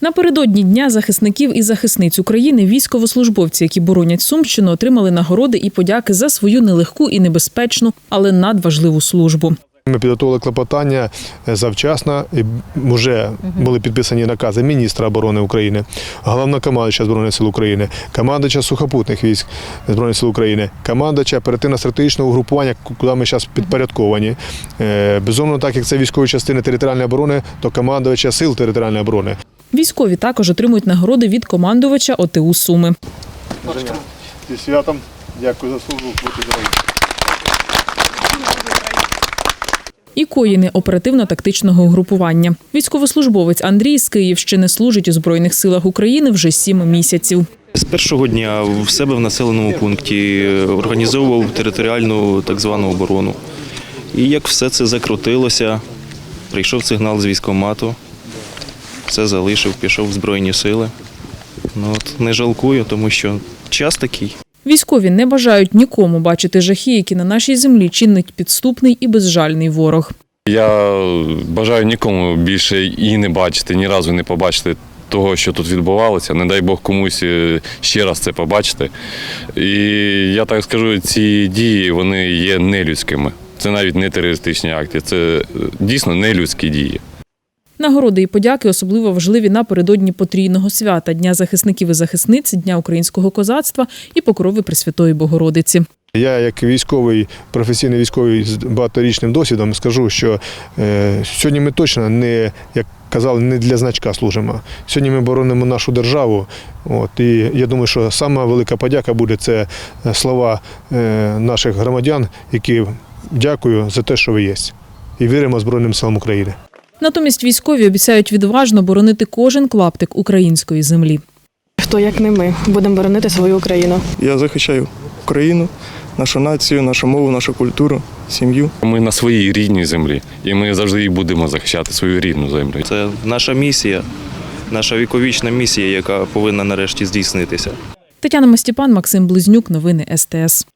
Напередодні дня захисників і захисниць України військовослужбовці, які боронять Сумщину, отримали нагороди і подяки за свою нелегку і небезпечну, але надважливу службу. Ми підготували клопотання е, завчасно. І вже були підписані накази міністра оборони України, головнокомандуюча Збройних сил України, командувача сухопутних військ Збройних сил України, командувача оперативно-стратегічного угрупування, куди ми зараз підпорядковані. Е, Безумовно, так як це військові частини територіальної оборони, то командувача сил територіальної оборони. Військові також отримують нагороди від командувача ОТУ Суми. Зі святом дякую за службу. Будьте здорові. І коїни оперативно-тактичного угрупування. Військовослужбовець Андрій з Київщини служить у Збройних силах України вже сім місяців. З першого дня в себе в населеному пункті організовував територіальну так звану оборону. І як все це закрутилося, прийшов сигнал з військкомату, все залишив, пішов в Збройні сили. Ну, от, не жалкую, тому що час такий. Військові не бажають нікому бачити жахи, які на нашій землі чинить підступний і безжальний ворог. Я бажаю нікому більше і не бачити, ні разу не побачити того, що тут відбувалося. Не дай Бог комусь е, ще раз це побачити. І я так скажу, ці дії вони є нелюдськими. Це навіть не терористичні акти, це е, дійсно нелюдські дії. Нагороди і подяки особливо важливі напередодні потрійного свята Дня захисників і захисниць, Дня українського козацтва і покрови Пресвятої Богородиці. Я, як військовий, професійний військовий з багаторічним досвідом, скажу, що е, сьогодні ми точно не, як казали, не для значка служимо. Сьогодні ми боронимо нашу державу. От, і я думаю, що сама велика подяка буде це е, слова е, наших громадян, які дякую за те, що ви є. І віримо Збройним силам України. Натомість військові обіцяють відважно боронити кожен клаптик української землі. Хто як не ми будемо боронити свою Україну. Я захищаю Україну, нашу націю, нашу мову, нашу культуру, сім'ю. Ми на своїй рідній землі, і ми завжди і будемо захищати свою рідну землю. Це наша місія, наша віковічна місія, яка повинна нарешті здійснитися. Тетяна Мастіпан, Максим Близнюк. Новини СТС.